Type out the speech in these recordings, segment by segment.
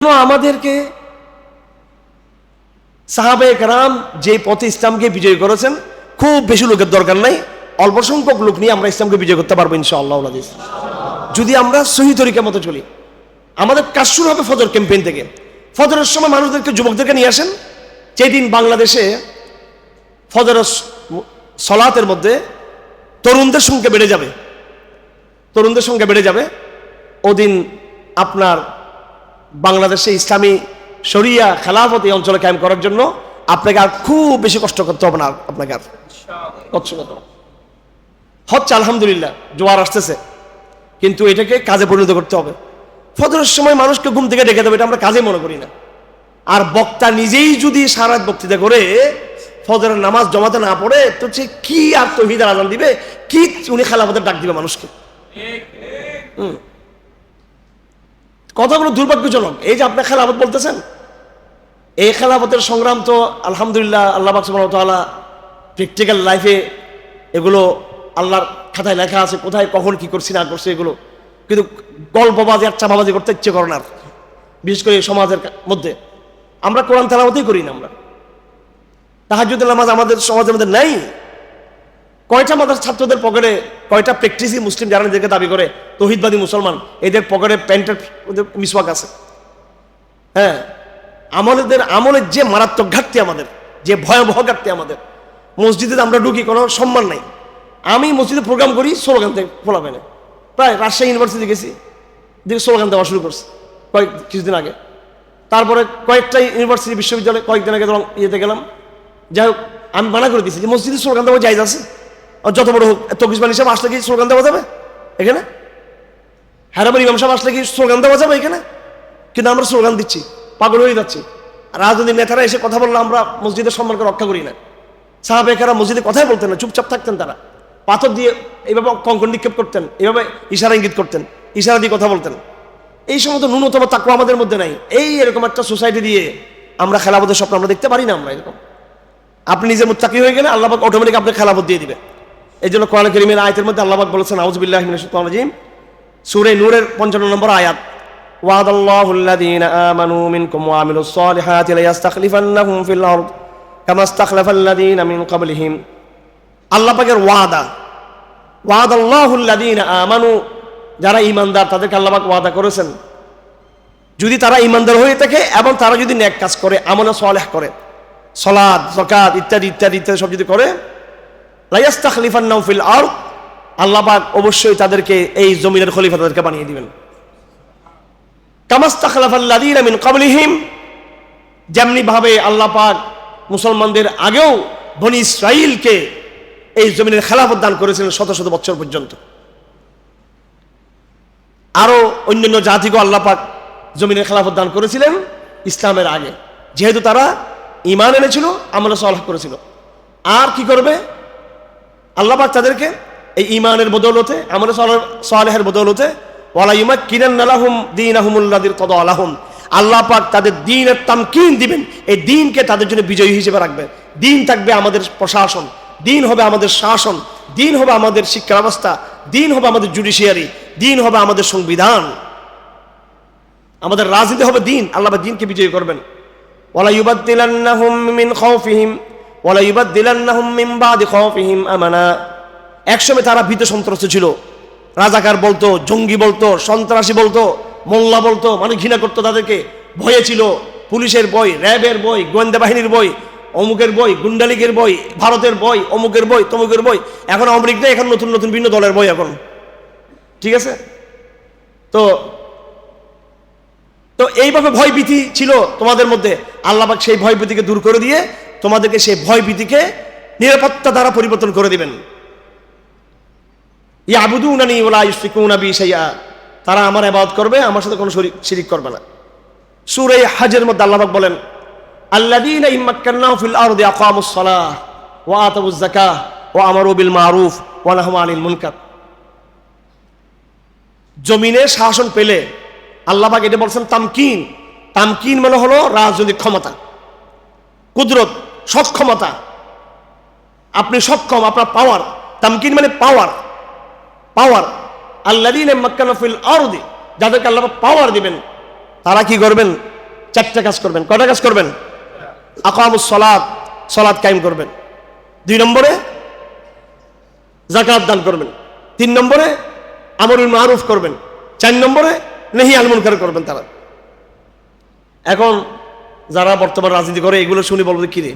আমাদেরকে সাহাবে রাম যে পথে ইসলামকে বিজয় করেছেন, খুব বেশি লোকের দরকার নাই, অল্প সংখ্যক লোক নিয়ে আমরা ইসলামকে বিজয় করতে পারব ইনশাআল্লাহ যদি আমরা সহি তরিকার মতো চলি, আমাদের কাজ শুরু হবে ফজর ক্যাম্পেইন থেকে। ফজরের সময় মানুষদেরকে, যুবকদেরকে নিয়ে আসেন। যেদিন বাংলাদেশে ফজরের সলাতের মধ্যে তরুণদের সংখ্যা বেড়ে যাবে, তরুণদের সংখ্যা বেড়ে যাবে, ওদিন আপনার বাংলাদেশে ইসলামী শরিয়া খেলাফত এই অঞ্চলে কায়েম করার জন্য আপনাকে আর খুব বেশি কষ্ট করতে হবে না আপনাকে আর। হচ্ছে আলহামদুলিল্লাহ, জোয়ার আসতেছে। কিন্তু এটাকে কাজে পরিণত করতে হবে। ফজরের সময় মানুষকে ঘুম থেকে ডেকে দেবে, এটা আমরা কাজে মনে করি না। আর বক্তা নিজেই যদি সারা বক্তৃতা করে, ফজরের নামাজ জমাতে না পড়ে, তো সে কি আর তহিদার আজান দিবে? কি উনি খেলাফতের ডাক দিবে মানুষকে? হুম। কথাগুলো দুর্ভাগ্যজনক এই যে আপনি খেলাফত বলতেছেন, এই খেলাফতের সংগ্রাম তো আলহামদুলিল্লাহ আল্লাহ বাকসমালা প্র্যাকটিক্যাল লাইফে এগুলো আল্লাহর খাতায় লেখা আছে, কোথায়, কখন, কি করছি, না করছি এগুলো। কিন্তু গল্পবাজি আর চাপাবাজি করতে ইচ্ছে করে না। বিশেষ করে সমাজের মধ্যে। আমরা কোরআন তেলাওয়াতেই করি না আমরা। তাহাজুদ্দিন নামাজ আমাদের সমাজের মধ্যে নেই। কয়টা আমাদের ছাত্রদের পকেটে কয়টা প্র্যাকটিসই মুসলিম যারা নিজেকে দাবি করে? তহিদবাদী মুসলমান। এদের পকেটে প্যান্টের মিসওয়াক আছে। হ্যাঁ। আমলেদের আমলের যে মারাত্মক ঘাটতি আমাদের, যে ভয়াবহ ঘাটতি আমাদের, মসজিদে আমরা ঢুকি, কোনো সম্মান নাই। আমি মসজিদে প্রোগ্রাম করি স্লোগান থেকে ফোলাবে না। প্রায় রাজশাহী ইউনিভার্সিটি গেছি দেখি স্লোগান দেওয়া শুরু করছে, কয়েক, কিছুদিন আগে। তারপরে কয়েকটা ইউনিভার্সিটি বিশ্ববিদ্যালয়ে কয়েকদিন আগে ইয়েতে গেলাম। যাই হোক, আমি মানা করে দিয়েছি যে মসজিদে স্লোগান দেওয়া জায়জ আছে। যত বড় হোক তকিসমান হিসাবে আসলে কি স্লোগান দেওয়া যাবে? এখানে? হ্যারাবার ইমাম সাহেব আসলে কি স্লোগান দেওয়া যাবে এখানে? কিন্তু আমরা স্লোগান দিচ্ছি, পাগল হয়ে যাচ্ছি। রাজনৈতিক নেতারা এসে কথা বললে আমরা মসজিদের সম্মানকে রক্ষা করি না। সাহাবেকারা মসজিদে কথাই বলতেন না, চুপচাপ থাকতেন তারা। পাথর দিয়ে এইভাবে কঙ্কন নিক্ষেপ করতেন এইভাবে ইশারা ইঙ্গিত করতেন, ইশারা দিয়ে কথা বলতেন। এই সমস্ত ন্যূনতম তাকুয়া আমাদের মধ্যে নাই। এই এরকম একটা সোসাইটি দিয়ে আমরা খেলাবোধের স্বপ্ন আমরা দেখতে পারি না আমরা এরকম। আপনি নিজে মুত্তাকি হয়ে গেলে আল্লাহ অটোমেটিক আপনার খেলাবোধ দিয়ে দিবে। এই জন্য কোরআন করিমের আয়াতের মধ্যে আল্লাহ বলেছেন আউজবিল্লাহ রাজিম সুরে নূরের পঞ্চান্ন নম্বর আয়াত وعد الله الذين آمنوا منكم وعملوا الصالحات ليستخلفنهم في الأرض كما استخلف الذين من قبلهم আল্লাহ পাকের ওয়াদা ওয়াদ আল্লাহুল্লাদিন আমানু যারা ইমানদার তাদেরকে আল্লাহ পাক ওয়াদা করেছেন যদি তারা ইমানদার হয়ে থাকে এবং তারা যদি ন্যাক কাজ করে আমলে সলেহ করে সলাদ জকাত ইত্যাদি ইত্যাদি ইত্যাদি সব যদি করে লাইয়াস্তাখলিফান্নাউ ফিল আরদ, আল্লাহ পাক অবশ্যই তাদেরকে এই জমিনের খলিফা তাদেরকে বানিয়ে দিবেন। কামাস্তাখলাফাল্লাদিনা কাবলিহিম যেমনি ভাবে আল্লাহ পাক মুসলমানদের আগেও বনি ইসরাইলকে এই জমিনের খেলাফত দান করেছিলেন শত শত বছর পর্যন্ত। আরও অন্যান্য জাতিকেও আল্লাহ পাক জমিনের খেলাফত দান করেছিলেন ইসলামের আগে। যেহেতু তারা ইমান এনেছিল আমলে সলাহ করেছিল। আর কি করবে? আল্লাহ পাক তাদেরকে এই ইমানের বদৌলতে, আমলে সালেহের বদৌলতে ওয়ালাইমা দিন আহমুল্লাদির তদ আল্লাহ পাক তাদের দিনের তামকিন দিবেন। এই দিনকে তাদের জন্য বিজয়ী হিসেবে দিন থাকবে আমাদের প্রশাসন। দিন হবে আমাদের শাসন। দিন হবে আমাদের শিক্ষা ব্যবস্থা। দিন হবে আমাদের জুডিশিয়ারি। দিন হবে আমাদের সংবিধান। আমাদের রাজনীতি হবে দিন। আল্লাহ দিনকে বিজয়ী করবেন। ওয়ালা একসময় তারা ভীত সন্ত্রস্ত ছিল। রাজাকার বলতো, জঙ্গি বলতো, সন্ত্রাসী বলতো, মোল্লা বলতো মানে ঘৃণা করতো তাদেরকে। ভয়ে ছিল। পুলিশের বই, র্যাবের বই, গোয়েন্দা বাহিনীর বই, অমুকের বই, গুন্ডালিগের বই, ভারতের বই, অমুকের বই, তমুকের বই। এখন অমরিক নেই, এখন নতুন নতুন বিভিন্ন দলের বই এখন। ঠিক আছে? তো তো এইভাবে ভয়ভীতি ছিল তোমাদের মধ্যে। আল্লাহবাক সেই ভয়ভীতিকে দূর করে দিয়ে তোমাদেরকে সেই ভয়ভীতিকে নিরাপত্তা দ্বারা পরিবর্তন করে দিবেন। ইয়াবুদুনানি ওলা ইউশরিকুনা বি শাইআ। তারা আমার ইবাদত করবে, আমার সাথে কোনো শরীক করবে না। সূরা হাজের মধ্যে আল্লাহ বলেন, আল্লাযীনা ইম্মাক্কান্নাহু ওয়া আতাউয যাকাহ ওয়া আমারু বিল মারুফ ওয়া নাহাউ আনিল মুনকার। জমিনে শাসন পেলে আল্লাহ এটা বলছেন তামকিন। তামকিন মানে হলো রাজনৈতিক ক্ষমতা। কুদরত। সক্ষমতা আপনি সক্ষম আপনার পাওয়ার তামকিন মানে পাওয়ার পাওয়ার আল্লাদিন মাক্কানফিল আরদি, যাদেরকে আল্লাহ পাওয়ার দিবেন, তারা কি করবেন? চারটা কাজ করবেন। কয়টা কাজ করবেন? আকামুস সলাদ সলাদ কায়েম করবেন। দুই নম্বরে জাকাত দান করবেন। তিন নম্বরে আমরুল মারুফ করবেন। চার নম্বরে নেহি আলমুনকার করবেন তারা। এখন যারা বর্তমান রাজনীতি করে, এগুলো শুনি বলব কি রে?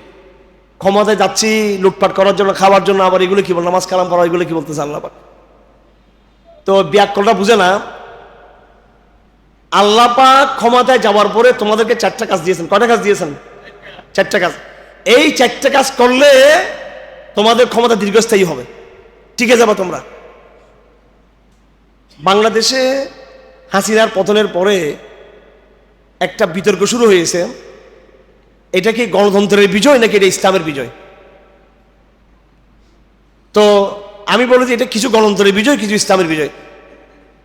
ক্ষমতায় যাচ্ছি, লুটপাট করার জন্য, খাওয়ার জন্য, আবার এগুলো কি বল, নামাজ কালাম পড়া, এগুলো কি বলতেছে আল্লাহ পাক। তো ব্যাকরণটা বুঝে না। আল্লাহ পাক ক্ষমতায় যাওয়ার পরে তোমাদেরকে চারটা কাজ দিয়েছেন। কয়টা কাজ দিয়েছেন? চারটা কাজ। এই চারটা কাজ করলে তোমাদের ক্ষমতা দীর্ঘস্থায়ী হবে। টিকে যাবে তোমরা। বাংলাদেশে হাসিনার পতনের পরে একটা বিতর্ক শুরু হয়েছে। এটা কি গণতন্ত্রের বিজয় নাকি এটা ইসলামের বিজয়? তো আমি বলি যে এটা কিছু গণতন্ত্রের বিজয়, কিছু ইসলামের বিজয়।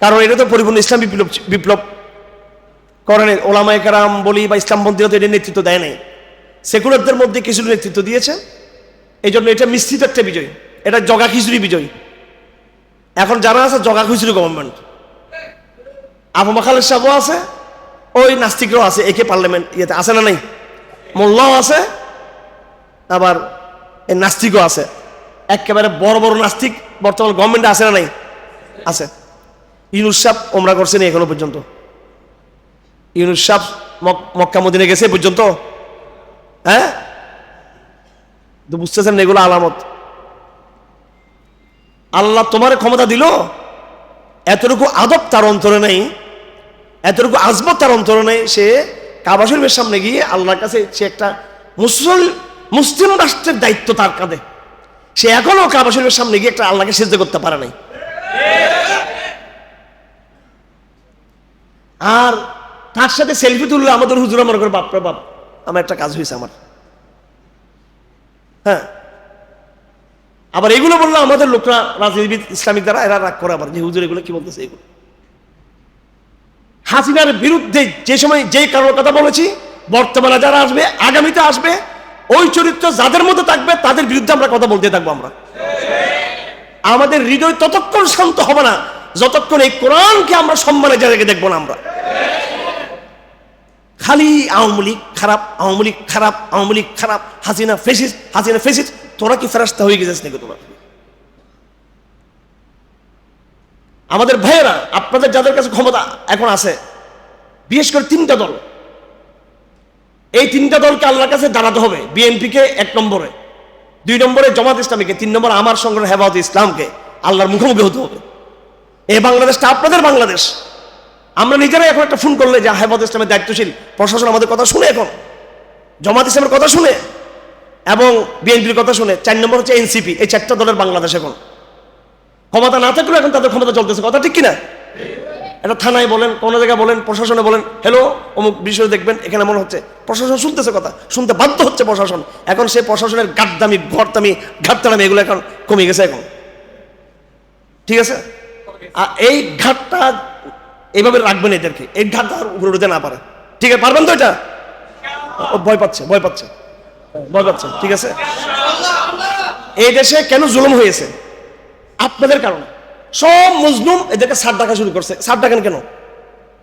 কারণ এটা তো পরিপূর্ণ ইসলাম বিপ্লব বিপ্লব। করেন ওলামায় কারাম বলি বা ইসলামপন্থীরা তো এটা নেতৃত্ব দেয় নাই। সেকুলারদের মধ্যে কিছু নেতৃত্ব দিয়েছে। এই জন্য এটা মিশ্রিত একটা বিজয়। এটা জগা খিচুড়ি বিজয়। এখন যারা আছে, জগা খিচুড়ি গভর্নমেন্ট আবু মাখালের সাহেবও আছে, ওই নাস্তিকরাও আছে, একে পার্লামেন্ট ইয়েতে আছে না নাই? মোল্লাও আছে, আবার এই নাস্তিকও আছে। একেবারে বড় বড় নাস্তিক বর্তমান গভর্নমেন্টে আছে না নাই? আছে। ইউনুস সাহ ওমরা করছেন এখনও পর্যন্ত? ইউনুস সাহ মক্কা মদিনে গেছে পর্যন্ত? হ্যাঁ? তো বুঝতেছেন এগুলো আলামত। আল্লাহ তোমার ক্ষমতা দিল? এতটুকু আদব তার অন্তরে নেই, এতটুকু আজবত তার অন্তরে নেই, সে কাবা সামনে গিয়ে আল্লাহর কাছে সে একটা মুসল মুসলিম রাষ্ট্রের দায়িত্ব তার কাঁধে। সে এখনও কাবা সামনে গিয়ে একটা আল্লাহকে সিদ্ধ করতে পারে নাই। আর তার সাথে সেলফি তুললে আমাদের হুজুরা মনে করে, বাপরে বাপ, আমার একটা কাজ হয়েছে আমার। হ্যাঁ। আবার এগুলো বলল আমাদের লোকরা রাজনীতিবিদ, ইসলামিক দ্বারা এরা রাগ করে আবার যে হুজুর এগুলো কি বলতেছে এগুলো। হাসিনার বিরুদ্ধে যে সময় যে কারোর কথা বলেছি, বর্তমানে যারা আসবে, আগামীতে আসবে, ওই চরিত্র যাদের মধ্যে থাকবে, তাদের বিরুদ্ধে আমরা কথা বলতে থাকব আমরা। আমাদের হৃদয় ততক্ষণ শান্ত হবে না, যতক্ষণ এই কোরআনকে আমরা সম্মানের জায়গায় দেখব না আমরা। খালি আওয়ামী লীগ খারাপ, আওয়ামী লীগ খারাপ, আওয়ামী লীগ খারাপ, হাসিনা ফেসিস হাসিনা ফেসিস তোরা কি ফেরাস্তা হয়ে গেছিস নাকি তোমার আমাদের ভাইয়েরা, আপনাদের যাদের কাছে ক্ষমতা এখন আছে, বিশেষ করে তিনটা দল। এই তিনটা দলকে আল্লাহর কাছে দাঁড়াতে হবে, বিএনপিকে এক নম্বরে, দুই নম্বরে জমাত ইসলামীকে, তিন নম্বরে আমার সঙ্গে হেফাজত ইসলামকে আল্লাহর মুখোমুখি হতে হবে। এই বাংলাদেশটা আপনাদের বাংলাদেশ। আমরা নিজেরাই এখন একটা ফোন করলে যে হেফাজত ইসলামের দায়িত্বশীল, প্রশাসন আমাদের কথা শুনে এখন। জামাত ইসলামের কথা শুনে এবং বিএনপির কথা শুনে। চার নম্বর হচ্ছে এনসিপি, এই চারটা দলের বাংলাদেশ এখন। ক্ষমতা না থাকলেও এখন তাদের ক্ষমতা চলতেছে, কথা ঠিক কিনা? এটা থানায় বলেন, কোনো জায়গায় বলেন, প্রশাসনে বলেন হ্যালো অমুক বিষয় দেখবেন, এখানে মনে হচ্ছে প্রশাসন শুনতেছে কথা, শুনতে বাধ্য হচ্ছে প্রশাসন। এখন সে প্রশাসনের গাদ্দামি, ঘরতামি ঘাটতামি এগুলো এখন কমে গেছে এখন। ঠিক আছে? আর এই ঘাটটা এইভাবে রাখবেন এদেরকে, এই ঘাটটা আর উপরে উঠতে না পারে। ঠিক আছে, পারবেন তো এটা? ভয় পাচ্ছে ভয় পাচ্ছে ভয় পাচ্ছে, ঠিক আছে? এই দেশে কেন জুলুম হয়েছে? আপনাদের কারণে। সব মজলুম এদেরকে সার ডাকা শুরু করছে। সার ডাকেন কেন?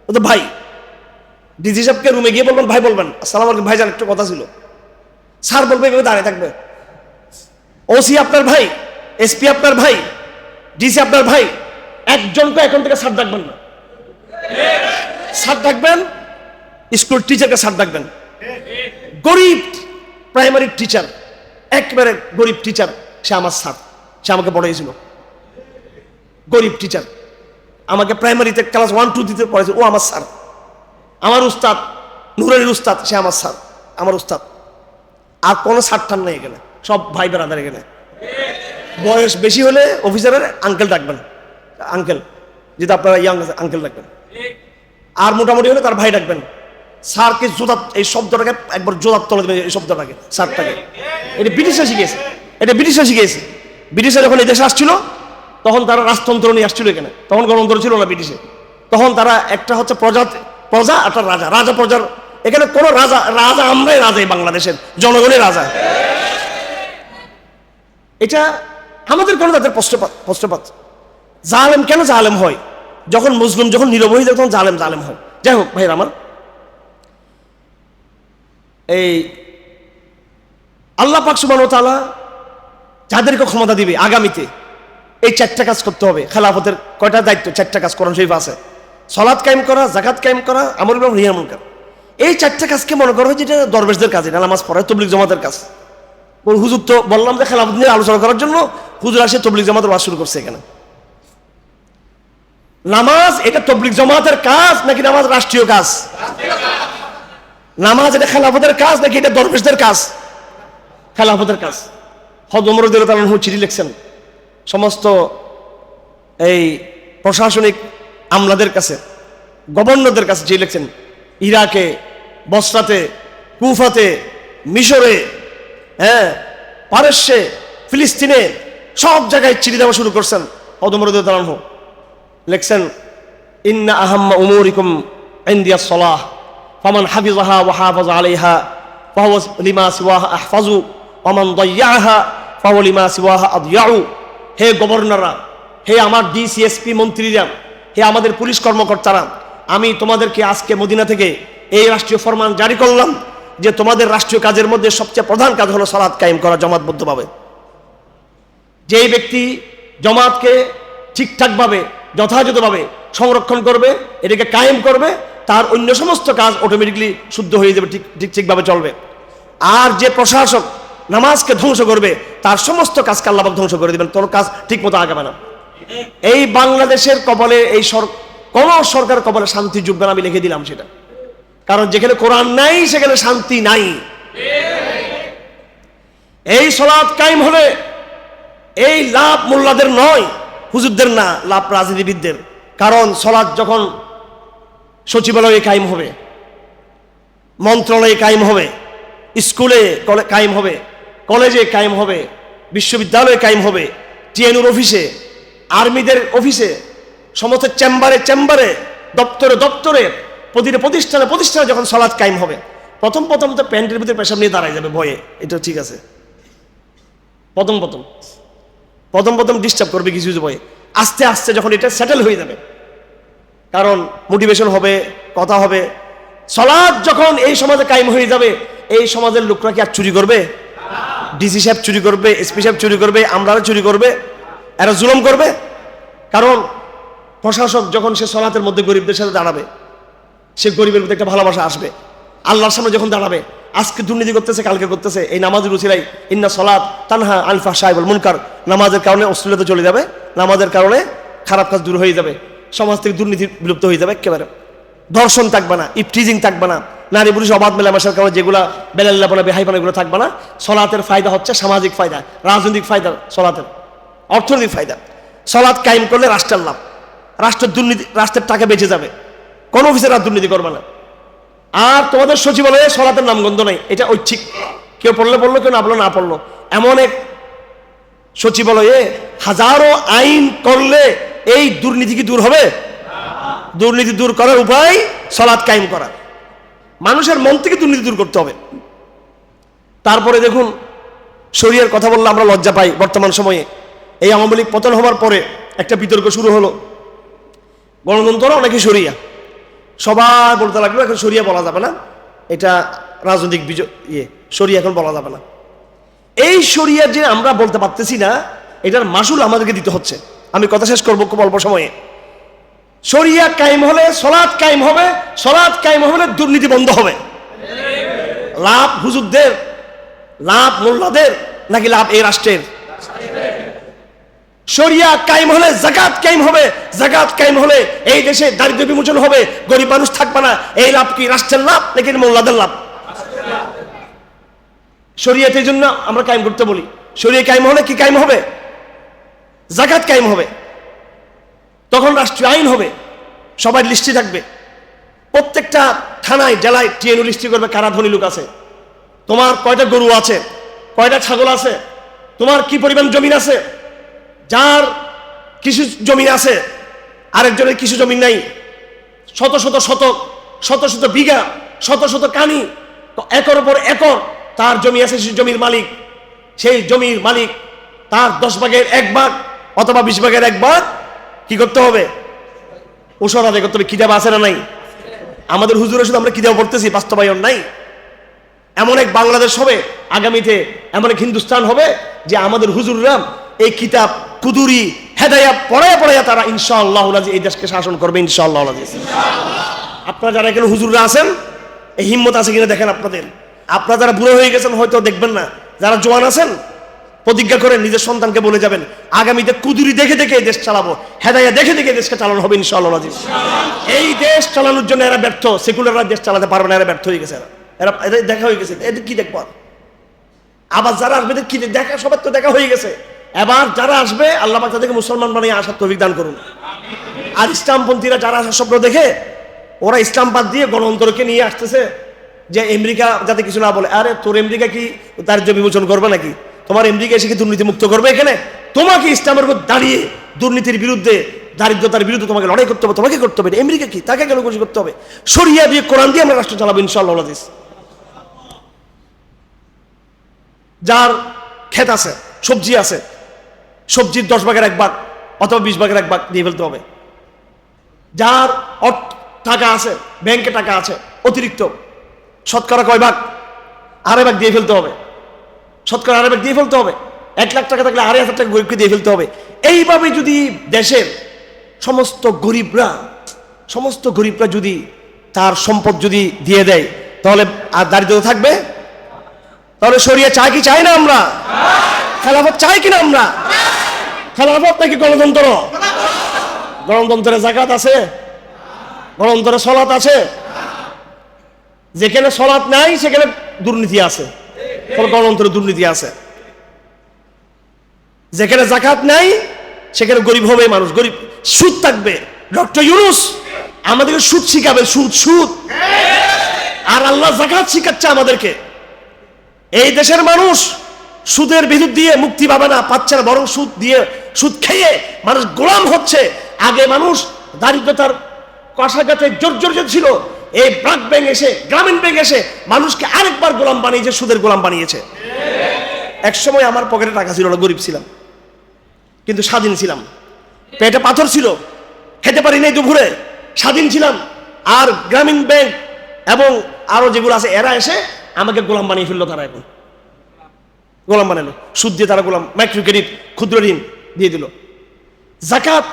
ও তো ভাই, ডিজি সাহেবকে রুমে গিয়ে বলবেন, ভাই বলবেন, আসসালাম আলাইকুম ভাইজান, একটু কথা ছিল। স্যার বলবে, এভাবে দাঁড়িয়ে থাকবে। ওসি আপনার ভাই, এসপি আপনার ভাই, ডিসি আপনার ভাই, একজনকে এখন থেকে সার ডাকবেন না। সার ডাকবেন, স্কুল টিচারকে সার ডাকবেন। গরিব প্রাইমারি টিচার একবারে গরিব টিচার সে আমার স্যার, সে আমাকে পড়াইছিল। গরিব টিচার আমাকে প্রাইমারিতে ক্লাস ওয়ান টু দিতে পড়েছে, ও আমার স্যার আমার উস্তাদ নুরানির উস্তাদ, সে আমার স্যার আমার উস্তাদ। আর কোনো স্যার টান নেই এখানে, সব ভাই বেড়াদার এখানে। বয়স বেশি হলে অফিসারের আঙ্কেল ডাকবেন আঙ্কেল যেটা আপনারা ইয়াং আঙ্কেল ডাকবেন। আর মোটামুটি হলে তার ভাই ডাকবেন। স্যারকে জোদাত এই শব্দটাকে একবার জোদাত তলে দেবেন, এই শব্দটাকে স্যারটাকে এটা ব্রিটিশরা শিখিয়েছে, এটা ব্রিটিশরা শিখিয়েছে। ব্রিটিশরা যখন এই দেশে আসছিল তখন তারা রাজতন্ত্র নিয়ে আসছিল এখানে। তখন গণতন্ত্র ছিল না ব্রিটিশে। তখন তারা একটা হচ্ছে প্রজা প্রজা একটা রাজা। রাজা প্রজার এখানে কোনো রাজা রাজা আমরাই রাজা এই বাংলাদেশের। জনগণের রাজা। এটা আমাদের কোনো তাদের পশ্চপাত পশ্চপাত জালেম কেন জালেম হয়? যখন মুসলিম যখন নীরব যায় তখন জালেম জালেম হয়। যাই হোক, ভাইয়ের আমার। এই আল্লাহ পাক সুবান তালা যাদেরকে ক্ষমতা দিবে আগামীতে এই চারটা কাজ করতে হবে। খেলাফতের কয়টা দায়িত্ব? চারটা কাজ কোরআন শরীফ আছে। সলাদ কায়েম করা জাকাত কায়েম করা, আমল এবং রিয়া মুনকার এই চারটা কাজকে মনে করো যেটা দরবেশদের কাজ, এটা নামাজ পড়া তবলিক জমাতের কাজ। ওর হুজুর তো বললাম যে খেলাফত নিয়ে আলোচনা করার জন্য হুজুর আসে তবলিক জমাতের ওয়াজ শুরু করছে এখানে। নামাজ এটা তবলিক জমাতের কাজ নাকি নামাজ রাষ্ট্রীয় কাজ? নামাজ এটা খেলাফতের কাজ নাকি এটা দরবেশদের কাজ? খেলাফতের কাজ। হজমরুদ্দিন চিঠি লিখছেন। সমস্ত এই প্রশাসনিক আমলাদের কাছে, গভর্নরদের কাছে চিঠি লিখছেন, ইরাকে, বসরাতে, কুফাতে, মিশরে হ্যাঁ পারস্যে ফিলিস্তিনে, সব জায়গায় চিঠি দেওয়া শুরু করছেন হদমরুদ্দান লিখছেন, ইন্না আহাম্মা উমরিকুম ইন্দিয়া সলাহ, ফামান হাফিজাহা ওয়া হাফাজ আলাইহা, ফাহুয়া লিমা সিওয়াহা আহফাজু ওমান দাইয়াহা, ফাহুয়া লিমা আদিয়াউ। হে গভর্নররা, হে আমার ডিসিএসপি মন্ত্রীরা, হে আমাদের পুলিশ কর্মকর্তারা, আমি তোমাদেরকে আজকে মদিনা থেকে এই রাষ্ট্রীয় ফরমান জারি করলাম যে তোমাদের রাষ্ট্রীয় কাজের মধ্যে সবচেয়ে প্রধান কাজ হলো সালাদ কায়েম করা জমাতবদ্ধভাবে। যেই ব্যক্তি জমাতকে ঠিকঠাকভাবে, যথাযথভাবে সংরক্ষণ করবে, এটাকে কায়েম করবে, তার অন্য সমস্ত কাজ অটোমেটিকলি শুদ্ধ হয়ে যাবে, ঠিক ঠিক ঠিকভাবে চলবে। আর যে প্রশাসক নামাজকে ধ্বংস করবে, তার সমস্ত কাজকে আল্লাহ ধ্বংস করে দেবেন। তোর কাজ ঠিক মতো আগাবে না। এই বাংলাদেশের কবলে, এই কোন সরকার কবলে শান্তি যুগবে না, আমি লিখে দিলাম সেটা। কারণ যেখানে কোরআন নাই, সেখানে শান্তি নাই। এই সলাদ কায়েম হলে এই লাভ মোল্লাদের নয়, হুজুরদের না, লাভ রাজনীতিবিদদের। কারণ সলাদ যখন সচিবালয়ে কায়েম হবে, মন্ত্রণালয়ে কায়েম হবে, স্কুলে কলে- কায়েম হবে কলেজে কায়েম হবে, বিশ্ববিদ্যালয়ে কায়েম হবে টিএনউর অফিসে, আর্মিদের অফিসে, সমস্ত চেম্বারে চেম্বারে, দপ্তরে দপ্তরে, প্রতিটা প্রতিষ্ঠানে প্রতিষ্ঠানে যখন সলাদ কায়েম হবে, প্রথম প্রথম তো প্যান্টের ভিতরে পেশাব নিয়ে দাঁড়ায় যাবে ভয়ে এটা ঠিক আছে। প্রথম প্রথম প্রথম প্রথম ডিস্টার্ব করবে কিছু কিছু ভয়ে। আস্তে আস্তে যখন এটা সেটেল হয়ে যাবে, কারণ মোটিভেশন হবে, কথা হবে সলাদ যখন এই সমাজে কায়েম হয়ে যাবে, এই সমাজের লোকরা কি আর চুরি করবে? ডিসি সাহেব চুরি করবে এসপি সাহেব চুরি করবে, আমরাও চুরি করবে, এরা জুলুম করবে। কারণ প্রশাসক যখন সে সলাতের মধ্যে গরিবদের সাথে দাঁড়াবে, সে গরিবের মধ্যে একটা ভালোবাসা আসবে। আল্লাহর সামনে যখন দাঁড়াবে, আজকে দুর্নীতি করতেছে, কালকে করতেছে, এই নামাজের রুচিরাই ইন্না সলাদ তানহা আলফা সাহেবুল মুনকার। নামাজের কারণে অশ্লীলতা চলে যাবে, নামাজের কারণে খারাপ কাজ দূর হয়ে যাবে, সমাজ থেকে দুর্নীতি বিলুপ্ত হয়ে যাবে, একেবারে। ধর্ষণ থাকবে না ইফটিজিং থাকবে না, নারী পুরুষ অবাধ মেলামেশার কারণে যেগুলা বেলাল্লাপনা বেহাইপানা এগুলো থাকবে না, সলাতের ফায়দা হচ্ছে সামাজিক ফায়দা, রাজনৈতিক ফায়দা সলাতের, অর্থনৈতিক ফায়দা। সলাৎ কায়েম করলে রাষ্ট্রের লাভ, রাষ্ট্রের দুর্নীতি, রাষ্ট্রের টাকা বেঁচে যাবে, কোন অফিসের আর দুর্নীতি করবে না। আর তোমাদের সচিবালয়ে সলাতের নামগন্ধ নেই, এটা ঐচ্ছিক। কেউ পড়লে পড়ল, কেউ না পড়ল না পড়ল। এমন এক সচিবালয়ে হাজারো আইন করলে এই দুর্নীতি কি দূর হবে? দুর্নীতি দূর করার উপায় সলাৎ কায়েম করা মানুষের মন থেকে দুর্নীতি দূর করতে হবে। তারপরে দেখুন, শরীরের কথা বললে আমরা লজ্জা পাই বর্তমান সময়ে। এই আওয়ামী লীগ পতন হওয়ার পরে একটা বিতর্ক শুরু হলো। গণতন্ত্র অনেকে সরিয়া সবাই বলতে লাগল, এখন সরিয়া বলা যাবে না। এটা রাজনৈতিক বিজয় ইয়ে সরিয়া এখন বলা যাবে না। এই সরিয়া যে আমরা বলতে পারতেছি না, এটার মাসুল আমাদেরকে দিতে হচ্ছে। আমি কথা শেষ করব খুব অল্প সময়ে। সরিয়া কায়েম হলে সলাৎ কায়েম হবে, সলাৎ কায়েম হলে দুর্নীতি বন্ধ হবে। লাভ হুজুরদের, লাভ মোল্লাদের, নাকি লাভ এই রাষ্ট্রের? শরিয়া কায়েম হলে জাকাত কায়েম হবে, জাকাত কায়েম হলে এই দেশে দারিদ্র বিমোচন হবে, গরিব মানুষ থাকবে না, এই লাভ কি রাষ্ট্রের লাভ, নাকি মোল্লাদের লাভ? শরিয়াতের জন্য আমরা কায়েম করতে বলি। শরিয়া কায়েম হলে কি কায়েম হবে? জাকাত কায়েম হবে। তখন রাষ্ট্রীয় আইন হবে। সবাই লিস্টে থাকবে। প্রত্যেকটা থানায়, জেলায় টিএনও লিস্টি করবে কারা ধনী লোক আছে। তোমার কয়টা গরু আছে? কয়টা ছাগল আছে? তোমার কি পরিমাণ জমিন আছে? যার কিছু জমিন আছে, আরেকজনের কিছু জমিন নাই। শত শত শতক শত শত বিঘা, শত শত কানি একর পর একর তার জমি আছে, সেই জমির মালিক। সেই জমির মালিক তার দশ ভাগের এক ভাগ অথবা বিশ ভাগের এক ভাগ কি করতে হবে? ওসর আদায় করতে হবে, কিতাব আছে না নাই? আমাদের হুজুরের শুধু আমরা কিতাব পড়তেছি, বাস্তবায়ন নাই। এমন এক বাংলাদেশ হবে, আগামীতে এমন এক হিন্দুস্তান হবে যে আমাদের হুজুররা এই কিতাব, কুদুরি, হেদায়া পড়ায় পড়াইয়া তারা ইনশাআল্লাহ এই দেশকে শাসন করবে, ইনশাআল্লাহ আপনারা যারা এখানে হুজুররা আছেন, এই হিম্মত আছে কিনা দেখেন আপনাদের। আপনারা যারা বুড়ো হয়ে গেছেন হয়তো দেখবেন না। যারা জোয়ান আছেন প্রতিজ্ঞা করেন নিজের সন্তানকে বলে যাবেন, আগামীতে কুদুরি দেখে দেখে এই দেশ চালাবো, হেদায়া দেখে দেখে দেশকে চালানো হবে ইনশাআল্লাহ এই দেশ চালানোর জন্য এরা ব্যর্থ, সেকুলাররা দেশ চালাতে পারবে না, এরা ব্যর্থ হয়ে গেছে এরা। এদের দেখা হয়ে গেছে, এদের কি দেখব আবার যারা আসবে কি দেখা, সবার তো দেখা হয়ে গেছে। এবার যারা আসবে, আল্লাহ তাদেরকে মুসলমান বানিয়ে আসার তৌফিক দান করুন। আর ইসলামপন্থীরা যারা আসার স্বপ্ন দেখে, ওরা ইসলাম বাদ দিয়ে গণতন্ত্রকে নিয়ে আসতেছে, যে আমেরিকা যাতে কিছু না বলে। আরে, তোর আমেরিকা কি তার বিমোচন করবে নাকি? তোমার আমেরিকা এসে কি দুর্নীতি মুক্ত করবে এখানে? তোমাকে ইসলামের উপর দাঁড়িয়ে দুর্নীতির বিরুদ্ধে, দারিদ্রতার বিরুদ্ধে তোমাকে লড়াই করতে হবে, তোমাকে করতে হবে। আমেরিকা কি? তাকে কেন খুশি করতে হবে? সরিয়া দিয়ে কোরআন দিয়ে আমরা রাষ্ট্র চালাবো ইনশাআল্লাহ হাদিস। যার ক্ষেত আছে, সবজি আছে, সবজির দশ ভাগের এক ভাগ অথবা বিশ ভাগের এক ভাগ দিয়ে ফেলতে হবে। যার টাকা আছে, ব্যাংকে টাকা আছে, অতিরিক্ত শতকরা কয় ভাগ? আড়াই ভাগ দিয়ে ফেলতে হবে। শতকরা আড়াই ভাগ দিয়ে ফেলতে হবে। এক লাখ টাকা থাকলে আড়াই হাজার টাকা গরিবকে দিয়ে ফেলতে হবে। এইভাবে যদি দেশের সমস্ত গরিবরা সমস্ত গরিবরা যদি তার সম্পদ যদি দিয়ে দেয়, তাহলে আর দারিদ্র থাকবে? তাহলে সরিয়ে চাই কি চাই না আমরা? খেলাফত চাই কিনা আমরা? খেলাফত নাকি গণতন্ত্র? গণতন্ত্রের জাকাত আছে? গণতন্ত্রের সলাৎ আছে? যেখানে সলাৎ নাই, সেখানে দুর্নীতি আছে। কোনো গণতন্ত্রের দুর্নীতি আছে। যেখানে জাকাত নাই, সেখানে গরিব হবে মানুষ। গরিব সুদ থাকবে। ডক্টর ইউনুস, আমাদেরকে সুদ শিখাবে সুদ সুদ। আর আল্লাহ জাকাত শিখাচ্ছে আমাদেরকে। এই দেশের মানুষ সুদের বিদ্যুৎ দিয়ে মুক্তি পাবে না, পাচ্ছে না, বরং সুদ দিয়ে, সুদ খেয়ে মানুষ গোলাম হচ্ছে। আগে মানুষ দারিদ্রতার কষাঘাতে জর্জরিত ছিল। এই ব্রাক ব্যাংক এসে, গ্রামীণ ব্যাংক এসে মানুষকে আরেকবার গোলাম বানিয়েছে, সুদের গোলাম বানিয়েছে। এক সময় আমার পকেটে টাকা ছিল না, গরিব ছিলাম। কিন্তু স্বাধীন ছিলাম। পেটে পাথর ছিল, খেতে পারি নাই দুপুরে, স্বাধীন ছিলাম। আর গ্রামীণ ব্যাংক এবং আরও যেগুলো আছে, এরা এসে আমাকে গোলাম বানিয়ে ফেলল তারা এখন। গোলাম বানালো। সুদ দিয়ে তারা গোলাম মাইক্রো ক্রেডিট ক্ষুদ্র ঋণ দিয়ে দিল। জাকাত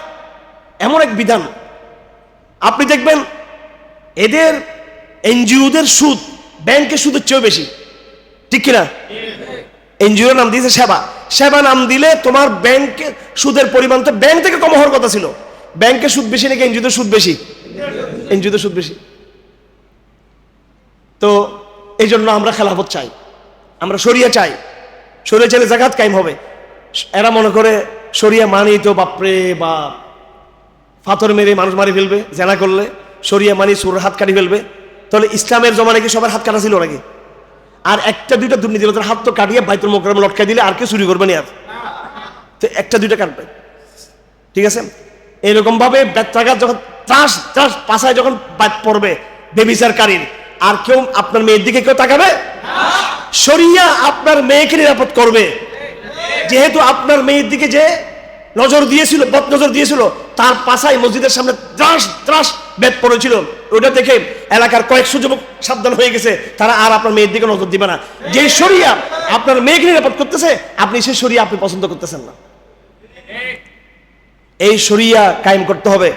এমন এক বিধান। আপনি দেখবেন এদের এনজিওদের সুদ ব্যাংকের সুদের চেয়েও বেশি। ঠিক কিনা? এনজিওর নাম দিয়েছে সেবা। সেবা নাম দিলে তোমার ব্যাংকে সুদের পরিমাণ তো ব্যাংক থেকে কম হওয়ার কথা ছিল। ব্যাংকের সুদ বেশি নাকি এনজিওদের সুদ বেশি? এনজিওদের সুদ বেশি। তো এই জন্য আমরা খেলাফত চাই। আমরা সরিয়া চাই। সরিয়ে চাইলে জাকাত কায়েম হবে। এরা মনে করে সরিয়া মানেই তো বাপরে বা ফাতর মেরে মানুষ মারি ফেলবে, জেনা করলে। সরিয়া মানি সুর হাত কাটি ফেলবে। তাহলে ইসলামের জমা নাকি সবার হাত কাটা ছিল নাকি? আর একটা দুইটা দুর্নীতি তার হাত তো কাটিয়ে বাইতুল মোকরম লটকাই দিলে আর কেউ চুরি করবে না আর? তো একটা দুইটা কাটবে। ঠিক আছে? এরকম ভাবে ব্যত্যাঘাত যখন ত্রাস ত্রাস পাশায় যখন বাদ পড়বে বেবিচারকারীর, আর কেউ আপনার মেয়ের দিকে কেউ তাকাবে? সরিয়া আপনার মেয়েকে নিরাপদ করবে। যেহেতু আপনার মেয়ের দিকে যে নজর দিয়েছিল বদ নজর দিয়েছিল। তার পাশায় মসজিদের সামনে ত্রাস ত্রাস বেদ পড়েছিল। ওটা দেখে এলাকার কয়েকশো যুবক সাবধান হয়ে গেছে। তারা আর আপনার মেয়ের দিকে নজর দিবে না। যে সরিয়া আপনার মেয়েকে নিরাপদ করতেছে, আপনি সেই সরিয়া আপনি পছন্দ করতেছেন না। এই সরিয়া কায়েম করতে হবে।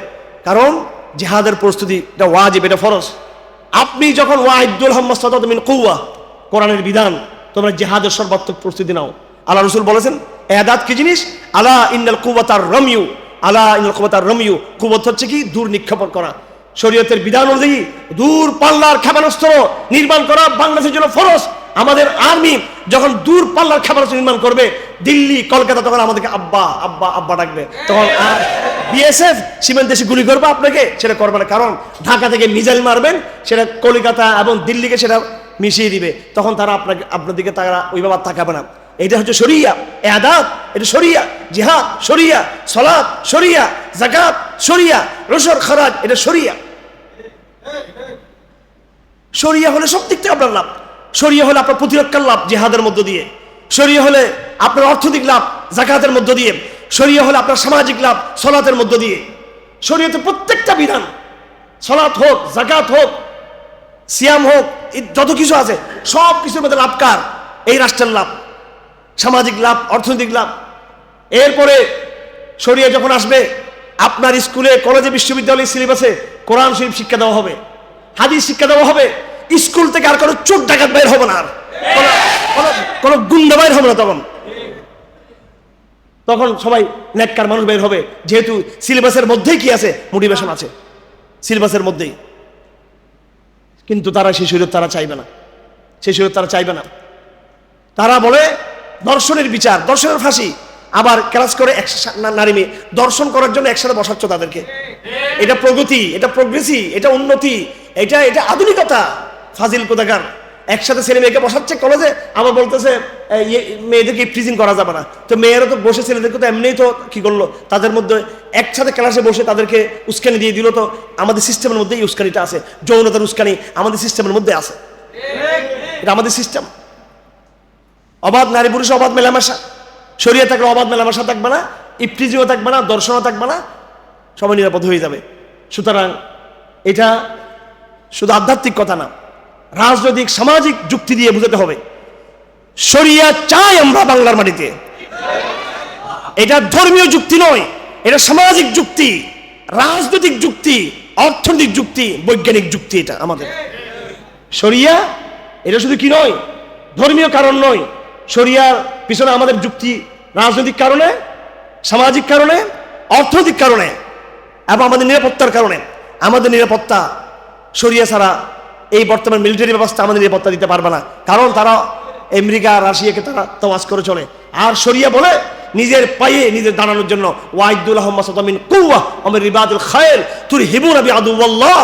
কারণ জেহাদের প্রস্তুতি, এটা ওয়াজিব, এটা ফরজ। আপনি যখন ওয়াহিদুল হাম্মদ সাদামিন কৌয়া কোরআনের বিধান, তোমরা জেহাদের সর্বাত্মক প্রস্তুতি নাও। আল্লাহ রসুল বলেছেন এদাত কি জিনিস? আলা ইন্নাল কুবাতার রমিউ আলা ইন্নাল কুবাতার রমিউ কুবত হচ্ছে কি? দূর নিক্ষেপণ করা। শরীয়তের বিধান অনুযায়ী দূর পাল্লার ক্ষেপণাস্ত্র নির্মাণ করা বাংলাদেশের জন্য ফরজ। আমাদের আর্মি যখন দূর পাল্লার ক্ষেপণাস্ত্র নির্মাণ করবে, দিল্লি, কলকাতা, তখন আমাদেরকে আব্বা আব্বা আব্বা ডাকবে। তখন আর বিএসএফ সীমান্তে এসে গুলি করবে আপনাকে, সেটা করবে না। কারণ ঢাকা থেকে মিসাইল মারবেন, সেটা কলকাতা এবং দিল্লিকে সেটা মিশিয়ে দিবে। তখন তারা আপনাকে, আপনার দিকে তারা ওইভাবে তাকাবে না। এটা হচ্ছে শরিয়া এদাত এটা শরিয়া, জিহাদ, শরিয়া সলাদ শরিয়া জাকাত শরিয়া রসর খারাজ, এটা শরিয়া। শরিয়া হলে সব দিক থেকে আপনার লাভ। শরিয়া হলে আপনার প্রতিরক্ষার লাভ জেহাদের মধ্য দিয়ে। শরিয়া হলে আপনার অর্থনৈতিক লাভ জাকাতের মধ্য দিয়ে। শরিয়া হলে আপনার সামাজিক লাভ সলাতের মধ্য দিয়ে। শরীয়তে প্রত্যেকটা বিধান সলাৎ হোক জাকাত হোক, সিয়াম হোক যত কিছু আছে সব কিছুর মধ্যে লাভকার এই রাষ্ট্রের লাভ। সামাজিক লাভ, অর্থনৈতিক লাভ। এরপরে সরিয়ে যখন আসবে, আপনার স্কুলে, কলেজে, বিশ্ববিদ্যালয় সিলেবাসে কোরআন শরীফ শিক্ষা দেওয়া হবে, হাদিস শিক্ষা দেওয়া হবে। স্কুল থেকে আর কোনো চোর ডাকাত বাইর হবে না আর। কোনো গুন্ডা বাইর হবে না তখন। তখন সবাই নেককার মানুষ বের হবে। যেহেতু সিলেবাসের মধ্যেই কি আছে? মোটিভেশন আছে। সিলেবাসের মধ্যেই। কিন্তু তারা সেই সুযোগ তারা চাইবে না। সেই সুযোগ তারা চাইবে না। তারা বলে দর্শনের বিচার দর্শনের ফাঁসি। আবার ক্লাস করে নারী মেয়ে। দর্শন করার জন্য একসাথে বসাচ্ছ তাদেরকে। এটা প্রগতি এটা প্রগ্রেসি এটা উন্নতি এটা এটা আধুনিকতা। ফাজিল কোথাকার? একসাথে ছেলে মেয়েকে বসাচ্ছে কলেজে আবার বলতেছে ইয়ে, মেয়েদেরকে ফ্রিজিং করা যাবে না। তো মেয়েরা তো বসে ছেলেদেরকে তো এমনিই তো কি করল? তাদের মধ্যে একসাথে ক্লাসে বসে তাদেরকে উস্কানি দিয়ে দিল তো আমাদের সিস্টেমের মধ্যে এই উস্কানিটা আছে। যৌনতার উস্কানি আমাদের সিস্টেমের মধ্যে আছে। এটা আমাদের সিস্টেম অবাধ নারী পুরুষ অবাধ মেলামেশা। শরীরে থাকলে অবাধ মেলামেশা থাকবে না ইফ্রিজিও থাকবে না, দর্শনও থাকবে না, সবাই নিরাপদ হয়ে যাবে। সুতরাং এটা শুধু আধ্যাত্মিক কথা না, রাজনৈতিক, সামাজিক যুক্তি দিয়ে বুঝাতে হবে। শরিয়া চাই আমরা বাংলার মাটিতে। এটা ধর্মীয় যুক্তি নয়, এটা সামাজিক যুক্তি, রাজনৈতিক যুক্তি, অর্থনৈতিক যুক্তি, বৈজ্ঞানিক যুক্তি এটা আমাদের। শরিয়া, এটা শুধু কি নয়, ধর্মীয় কারণ নয় শরিয়ার পিছনে আমাদের যুক্তি রাজনৈতিক কারণে, সামাজিক কারণে, অর্থনৈতিক কারণে, এবং আমাদের নিরাপত্তার কারণে আমাদের নিরাপত্তা শরিয়া ছাড়া এই বর্তমান মিলিটারি ব্যবস্থা আমাদের নিরাপত্তা দিতে পারবে না। কারণ তারা আমেরিকা, রাশিয়াকে তারা তওয়াজ করে চলে। আর শরিয়া বলে নিজের পায়ে নিজের দাঁড়ানোর জন্য, ওয়াইদুল সতামিন কুয়া আমির রিবাদুল খায়ের তুর হিবু নবী আদুল্লাহ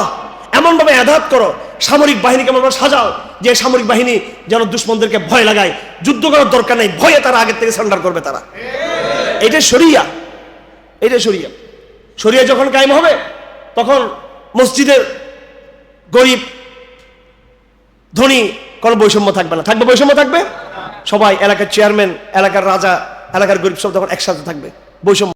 এমন ভাবে আঘাত করো সামরিক বাহিনীকে ভাবে সাজাও। যে সামরিক বাহিনী যেন দুশ্মনদেরকে ভয় লাগায়, যুদ্ধ করার দরকার নেই, ভয়ে তারা আগের থেকে সান্ডার করবে তারা। এটা শরিয়া। এটা শরিয়া। শরিয়া যখন কায়েম হবে, তখন মসজিদের গরিব, ধনী, কোনো বৈষম্য থাকবে না। থাকবে বৈষম্য থাকবে? সবাই, এলাকার চেয়ারম্যান এলাকার রাজা, এলাকার গরিব সব তখন একসাথে থাকবে। বৈষম্য